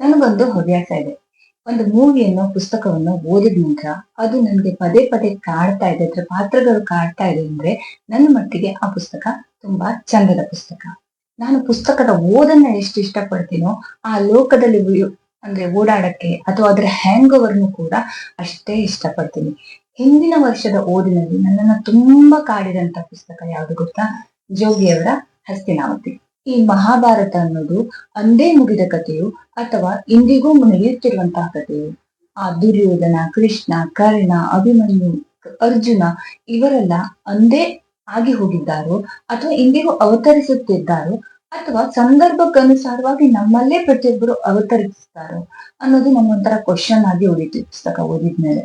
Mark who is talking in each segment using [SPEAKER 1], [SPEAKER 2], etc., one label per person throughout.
[SPEAKER 1] ನನಗೊಂದು ಹವ್ಯಾಸ ಇದೆ. ಒಂದು ಮೂವಿಯನ್ನು ಪುಸ್ತಕವನ್ನು ಓದಿದ ನಂತರ ಅದು ನನಗೆ ಪದೇ ಪದೇ ಕಾಡ್ತಾ ಇದೆ, ಅದ್ರ ಪಾತ್ರಗಳು ಕಾಡ್ತಾ ಇದೆ ಅಂದ್ರೆ ನನ್ನ ಮಟ್ಟಿಗೆ ಆ ಪುಸ್ತಕ ತುಂಬಾ ಚಂದದ ಪುಸ್ತಕ. ನಾನು ಪುಸ್ತಕದ ಓದನ್ನ ಎಷ್ಟು ಇಷ್ಟಪಡ್ತೀನೋ ಆ ಲೋಕದಲ್ಲಿ ಅಂದ್ರೆ ಓಡಾಡಕ್ಕೆ ಅಥವಾ ಅದರ ಹ್ಯಾಂಗ್ ಓವರ್ನು ಕೂಡ ಅಷ್ಟೇ ಇಷ್ಟಪಡ್ತೀನಿ. ಹಿಂದಿನ ವರ್ಷದ ಓದಿನಲ್ಲಿ ನನ್ನನ್ನು ತುಂಬಾ ಕಾಡಿದಂತ ಪುಸ್ತಕ ಯಾವುದು ಗೊತ್ತಾ? ಜೋಗಿಯವರ ಹಸ್ತಿನಾವತಿ. ಈ ಮಹಾಭಾರತ ಅನ್ನೋದು ಅಂದೇ ಮುಗಿದ ಕಥೆಯು ಅಥವಾ ಇಂದಿಗೂ ನಡೆಯುತ್ತಿರುವಂತಹ ಕಥೆಯು? ಆ ದುರ್ಯೋಧನ, ಕೃಷ್ಣ, ಕರ್ಣ, ಅಭಿಮನ್ಯು, ಅರ್ಜುನ ಇವರೆಲ್ಲ ಅಂದೇ ಆಗಿ ಹೋಗಿದ್ದಾರೋ ಅಥವಾ ಇಂದಿಗೂ ಅವತರಿಸುತ್ತಿದ್ದಾರೋ ಅಥವಾ ಸಂದರ್ಭಕ್ಕನುಸಾರವಾಗಿ ನಮ್ಮಲ್ಲೇ ಪ್ರತಿಯೊಬ್ಬರು ಅವತರಿಸ್ತಾರೋ ಅನ್ನೋದು ನಮ್ಮೊಂಥರ ಕ್ವಶನ್ ಆಗಿ ಉಳಿತು ಪುಸ್ತಕ ಓದಿದ್ಮೇಲೆ.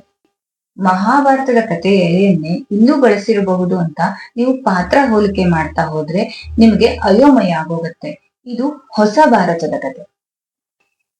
[SPEAKER 1] ಮಹಾಭಾರತದ ಕಥೆಯನ್ನೇ ಇಲ್ಲೂ ಬಳಸಿರಬಹುದು ಅಂತ ನೀವು ಪಾತ್ರ ಹೋಲಿಕೆ ಮಾಡ್ತಾ ಹೋದ್ರೆ ನಿಮಗೆ ಅಯೋಮಯ ಆಗೋಗುತ್ತೆ. ಇದು ಹೊಸ ಭಾರತದ ಕಥೆ.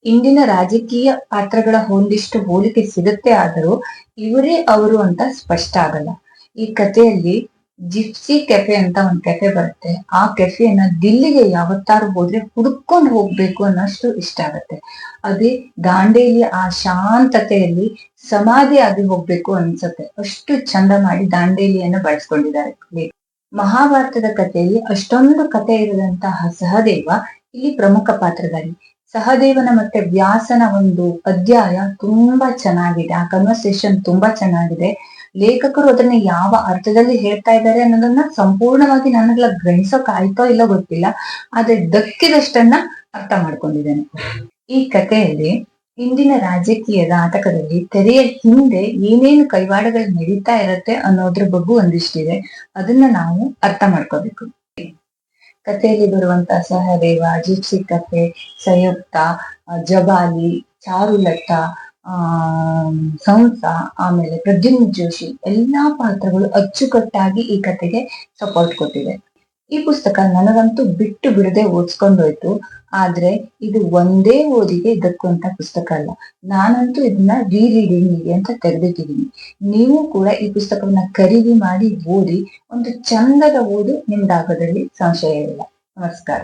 [SPEAKER 1] ಇಂದಿನ ರಾಜಕೀಯ ಪಾತ್ರಗಳ ಒಂದಿಷ್ಟು ಹೋಲಿಕೆ ಸಿಗುತ್ತೆ ಆದರೂ ಇವರೇ ಅವರು ಅಂತ ಸ್ಪಷ್ಟ ಆಗಲ್ಲ. ಈ ಕಥೆಯಲ್ಲಿ ಜಿಪ್ಸಿ ಕೆಫೆ ಅಂತ ಒಂದು ಕೆಫೆ ಬರುತ್ತೆ. ಆ ಕೆಫೆಯನ್ನ ದಿಲ್ಲಿಗೆ ಯಾವತ್ತಾರು ಹೋದ್ರೆ ಹುಡ್ಕೊಂಡು ಹೋಗ್ಬೇಕು ಅನ್ನೋಷ್ಟು ಇಷ್ಟ ಆಗತ್ತೆ. ಅದೇ ದಾಂಡೇಲಿ ಆ ಶಾಂತತೆಯಲ್ಲಿ ಸಮಾಧಿ ಆಗಿ ಹೋಗ್ಬೇಕು ಅನ್ಸತ್ತೆ. ಅಷ್ಟು ಚಂದ ಮಾಡಿ ದಾಂಡೇಲಿಯನ್ನ ಬಳಸ್ಕೊಂಡಿದ್ದಾರೆ. ಮಹಾಭಾರತದ ಕಥೆಯಲ್ಲಿ ಅಷ್ಟೊಂದು ಕಥೆ ಇರದಂತಹ ಸಹದೇವ ಇಲ್ಲಿ ಪ್ರಮುಖ ಪಾತ್ರಧಾರಿ. ಸಹದೇವನ ಮತ್ತೆ ವ್ಯಾಸನ ಒಂದು ಅಧ್ಯಾಯ ತುಂಬಾ ಚೆನ್ನಾಗಿದೆ. ಆ ಕನ್ವರ್ಸೇಷನ್ ತುಂಬಾ ಚೆನ್ನಾಗಿದೆ. ಲೇಖಕರು ಅದನ್ನ ಯಾವ ಅರ್ಥದಲ್ಲಿ ಹೇಳ್ತಾ ಇದ್ದಾರೆ ಅನ್ನೋದನ್ನ ಸಂಪೂರ್ಣವಾಗಿ ನನಗೆಲ್ಲ ಗ್ರಹಿಸೋಕ್ ಆಯ್ತೋ ಇಲ್ಲೋ ಗೊತ್ತಿಲ್ಲ, ಆದ್ರೆ ದಕ್ಕಿದಷ್ಟನ್ನ ಅರ್ಥ ಮಾಡ್ಕೊಂಡಿದ್ದೇನೆ. ಈ ಕಥೆಯಲ್ಲಿ ಇಂದಿನ ರಾಜಕೀಯದ ಆತಕದಲ್ಲಿ ತೆರೆಯ ಹಿಂದೆ ಏನೇನು ಕೈವಾಡಗಳು ನಡೀತಾ ಇರತ್ತೆ ಅನ್ನೋದ್ರ ಬಗ್ಗೆ ಒಂದಿಷ್ಟಿದೆ. ಅದನ್ನ ನಾವು ಅರ್ಥ ಮಾಡ್ಕೋಬೇಕು. ಕಥೆಯಲ್ಲಿ ಬರುವಂತ ಸಹದೇವ ಜಿಪ್ಸಿ ಕಥೆ ಸಂಯುಕ್ತ ಜಬಾಲಿ, ಚಾರುಲತ ಆ ಸಂಸ ಆಮೇಲೆ ಪ್ರದ್ಯುಮ್ನ ಜೋಶಿ, ಎಲ್ಲಾ ಪಾತ್ರಗಳು ಅಚ್ಚುಕಟ್ಟಾಗಿ ಈ ಕಥೆಗೆ ಸಪೋರ್ಟ್ ಕೊಟ್ಟಿದೆ. ಈ ಪುಸ್ತಕ ನನಗಂತೂ ಬಿಟ್ಟು ಬಿಡದೆ ಓದ್ಸ್ಕೊಂಡೋಯ್ತು. ಆದ್ರೆ ಇದು ಒಂದೇ ಓದಿಗೆ ಇದಕ್ಕುವಂತ ಪುಸ್ತಕ ಅಲ್ಲ. ನಾನಂತೂ ಇದನ್ನ ರೀ ರೀಡಿಂಗ್ ಅಂತ ತೆಗೆದಿಟ್ಟಿದ್ದೀನಿ. ನೀವು ಕೂಡ ಈ ಪುಸ್ತಕವನ್ನ ಖರೀದಿ ಮಾಡಿ ಓದಿ, ಒಂದು ಚಂದದ ಓದು ನಿಮ್ದಾಗೋದ್ರಲ್ಲಿ ಸಂಶಯ ಇಲ್ಲ. ನಮಸ್ಕಾರ.